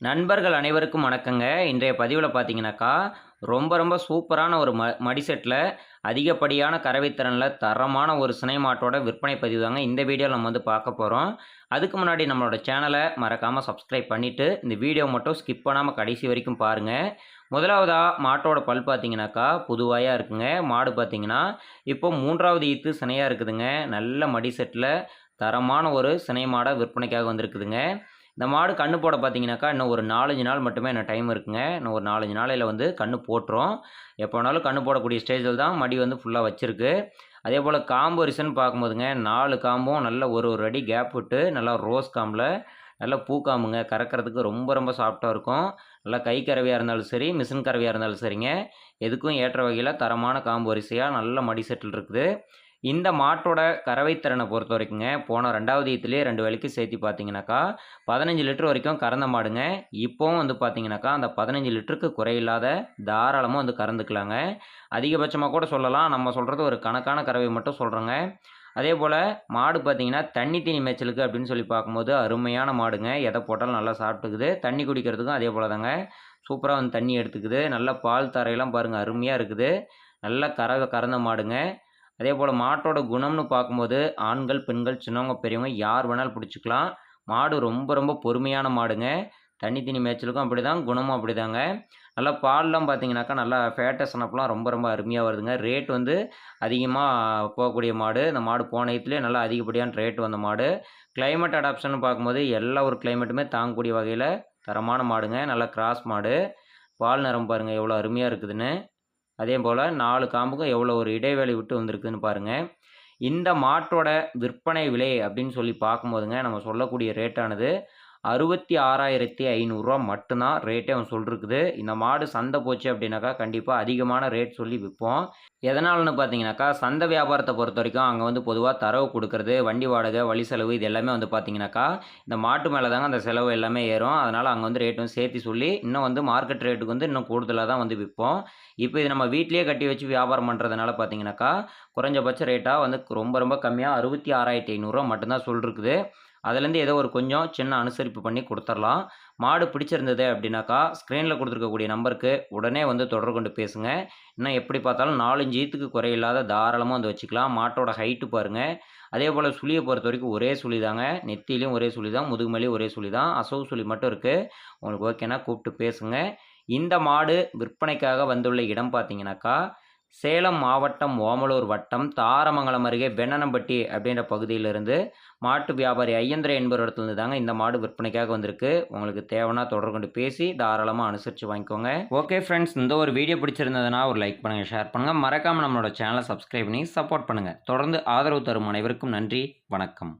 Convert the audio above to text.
நண்பர்கள் அனைவருக்கும் வணக்கங்க. இன்றைய பதிவில் பார்த்தீங்கன்னாக்கா ரொம்ப ரொம்ப சூப்பரான ஒரு ம மடி செட்டில் அதிகப்படியான கறவைத்திறனில் தரமான ஒரு சினை மாட்டோட விற்பனை பதிவு தாங்க இந்த வீடியோவில் நம்ம வந்து பார்க்க போகிறோம் அதுக்கு முன்னாடி நம்மளோட சேனலை மறக்காமல் சப்ஸ்கிரைப் பண்ணிவிட்டு இந்த வீடியோ மட்டும் ஸ்கிப் பண்ணாமல் கடைசி வரைக்கும் பாருங்கள் முதலாவதாக மாட்டோட பல் பார்த்தீங்கன்னாக்கா புதுவாயாக இருக்குங்க. மாடு பார்த்தீங்கன்னா இப்போ மூன்றாவது ஈத்து சினையாக இருக்குதுங்க. நல்ல மடி செட்டில் தரமான ஒரு சினை மாடை விற்பனைக்காக வந்திருக்குதுங்க. இந்த மாடு கண்ணு போட பார்த்தீங்கன்னாக்கா இன்னும் ஒரு நாலஞ்சு நாள் மட்டுமே என்ன டைம் இருக்குங்க. இன்னும் ஒரு நாலஞ்சு நாளையில் வந்து கண்ணு போட்டுரும். எப்போ வேணாலும் கண்ணு போடக்கூடிய ஸ்டேஜில் தான் மடி வந்து ஃபுல்லாக வச்சுருக்கு. அதே போல் காம்பு ரிசன் பார்க்கும்போதுங்க நாலு காம்பும் நல்ல ஒரு ஒரு அடி கேப் விட்டு நல்லா ரோஸ் காம்பில் நல்லா பூக்காம்புங்க கறக்கிறதுக்கு ரொம்ப ரொம்ப சாஃப்டாக இருக்கும். நல்லா கை கறவையாக இருந்தாலும் சரி மிஷின் கறவையாக இருந்தாலும் சரிங்க. எதுக்கும் ஏற்ற வகையில் தரமான காம்பு வரிசையாக நல்ல மடி செட்டில் இருக்குது. இந்த மாட்டோட கறவைத்திறனை பொறுத்த வரைக்குங்க போன ரெண்டாவது ஈத்துலேயே ரெண்டு வேலைக்கு சேர்த்து பார்த்தீங்கன்னாக்கா பதினஞ்சு லிட்டர் வரைக்கும் கறந்த மாடுங்க. இப்போவும் வந்து பார்த்தீங்கன்னாக்கா அந்த பதினஞ்சு லிட்டருக்கு குறையில்லாத தாராளமாக வந்து கறந்துக்கலாங்க. அதிகபட்சமாக கூட சொல்லலாம் நம்ம சொல்கிறது ஒரு கணக்கான கறவை மட்டும் சொல்கிறோங்க அதே போல் மாடு பார்த்தீங்கன்னா தண்ணி தீனி மேய்ச்சலுக்கு அப்படின்னு சொல்லி பார்க்கும்போது அருமையான மாடுங்க. எதை போட்டாலும் நல்லா சாப்பிட்டுக்குது. தண்ணி குடிக்கிறதுக்கும் அதே போல் தாங்க சூப்பராக வந்து தண்ணி எடுத்துக்குது. நல்ல பால் தரையெல்லாம் பாருங்கள் அருமையாக இருக்குது. நல்லா கற கறந்த மாடுங்க. அதே போல் மாட்டோட குணம்னு பார்க்கும்போது ஆண்கள் பெண்கள் சின்னவங்க பெரியவங்க யார் வேணாலும் பிடிச்சிக்கலாம். மாடு ரொம்ப ரொம்ப பொறுமையான மாடுங்க. தண்ணி தண்ணி மேய்ச்சலுக்கும் அப்படி தான் குணமும் அப்படி தாங்க நல்லா பால்லாம் பார்த்தீங்கன்னாக்கா நல்லா ஃபேட்டஸ்னப்லாம் ரொம்ப ரொம்ப அருமையாக வருதுங்க. ரேட் வந்து அதிகமாக போகக்கூடிய மாடு. இந்த மாடு போன இதுலேயே நல்லா அதிகப்படியான ரேட் வந்த மாடு. கிளைமேட் அடாப்ஷன் பார்க்கும்போது எல்லா ஒரு கிளைமேட்டுமே தாங்கக்கூடிய வகையில் தரமான மாடுங்க. நல்லா கிராஸ் மாடு. பால் நிறம் பாருங்கள் எவ்வளோ அருமையாக இருக்குதுன்னு. அதே போல் நாலு காம்புக்கும் எவ்வளோ ஒரு இடைவேளை விட்டு வந்திருக்குதுன்னு பாருங்கள் இந்த மாட்டோட விற்பனை விலை அப்படின்னு சொல்லி பார்க்கும்போதுங்க நம்ம சொல்லக்கூடிய ரேட்டானது அறுபத்தி ஆறாயிரத்தி ஐநூறுரூவா மட்டும்தான் ரேட்டே அவன் சொல்லிருக்குது. இந்த மாடு சந்தை போச்சு அப்படின்னாக்கா கண்டிப்பாக அதிகமான ரேட் சொல்லி விற்போம். எதனாலன்னு பார்த்தீங்கன்னாக்கா சந்தை வியாபாரத்தை பொறுத்த வரைக்கும் அங்கே வந்து பொதுவாக தரவு கொடுக்கறது வண்டி வாடகை வழி செலவு இது எல்லாமே வந்து பார்த்தீங்கன்னாக்கா இந்த மாட்டு மேலே தாங்க அந்த செலவு எல்லாமே ஏறும். அதனால் அங்கே வந்து ரேட் வந்து சேர்த்து சொல்லி இன்னும் வந்து மார்க்கெட் ரேட்டுக்கு வந்து இன்னும் கூடுதலாக தான் வந்து விற்போம். இப்போ இது நம்ம வீட்லேயே கட்டி வச்சு வியாபாரம் பண்ணுறதுனால பார்த்தீங்கன்னாக்கா குறைஞ்சபட்ச ரேட்டாக வந்து ரொம்ப ரொம்ப கம்மியாக அறுபத்தி ஆறாயிரத்தி ஐநூறுரூவா மட்டும்தான் சொல்லிருக்குது. அதுலேருந்து ஏதோ ஒரு கொஞ்சம் சின்ன அனுசரிப்பு பண்ணி கொடுத்துர்லாம். மாடு பிடிச்சிருந்தது அப்படின்னாக்கா ஸ்க்ரீனில் கொடுத்துருக்கக்கூடிய நம்பருக்கு உடனே வந்து தொடர்பு கொண்டு பேசுங்க. இன்னும் எப்படி பார்த்தாலும் நாலஞ்சு ஈத்துக்கு குறையில்லாத தாராளமாக வந்து வச்சுக்கலாம். மாட்டோட ஹைட்டு பாருங்கள் அதே போல் சுழியை பொறுத்த வரைக்கும் ஒரே சுழி தாங்க நெத்திலையும் ஒரே சுழி தான் முதுகுமலையும் ஒரே சுழி தான் அசவு சுழி மட்டும் இருக்குது உங்களுக்கு ஓகேனா கூப்பிட்டு பேசுங்க. இந்த மாடு விற்பனைக்காக வந்துள்ள இடம் பார்த்தீங்கன்னாக்கா சேலம் மாவட்டம் ஓமலூர் வட்டம் தாரமங்கலம் அருகே வெண்ணனம்பட்டி அப்படின்ற பகுதியிலிருந்து மாட்டு வியாபாரி ஐயந்திர என்பவரிடத்துலேருந்து தாங்க இந்த மாடு விற்பனைக்காக வந்திருக்கு. உங்களுக்கு தேவைன்னா தொடர்பு கொண்டு பேசி தாராளமாக அனுசரித்து வாங்கிக்கோங்க. ஓகே ஃப்ரெண்ட்ஸ் இந்த ஒரு வீடியோ பிடிச்சிருந்ததுன்னா ஒரு லைக் பண்ணுங்கள் ஷேர் பண்ணுங்கள் மறக்காமல் நம்மளோட சேனலை சப்ஸ்கிரைப் பண்ணி சப்போர்ட் பண்ணுங்கள் தொடர்ந்து ஆதரவு தரும் அனைவருக்கும் நன்றி வணக்கம்.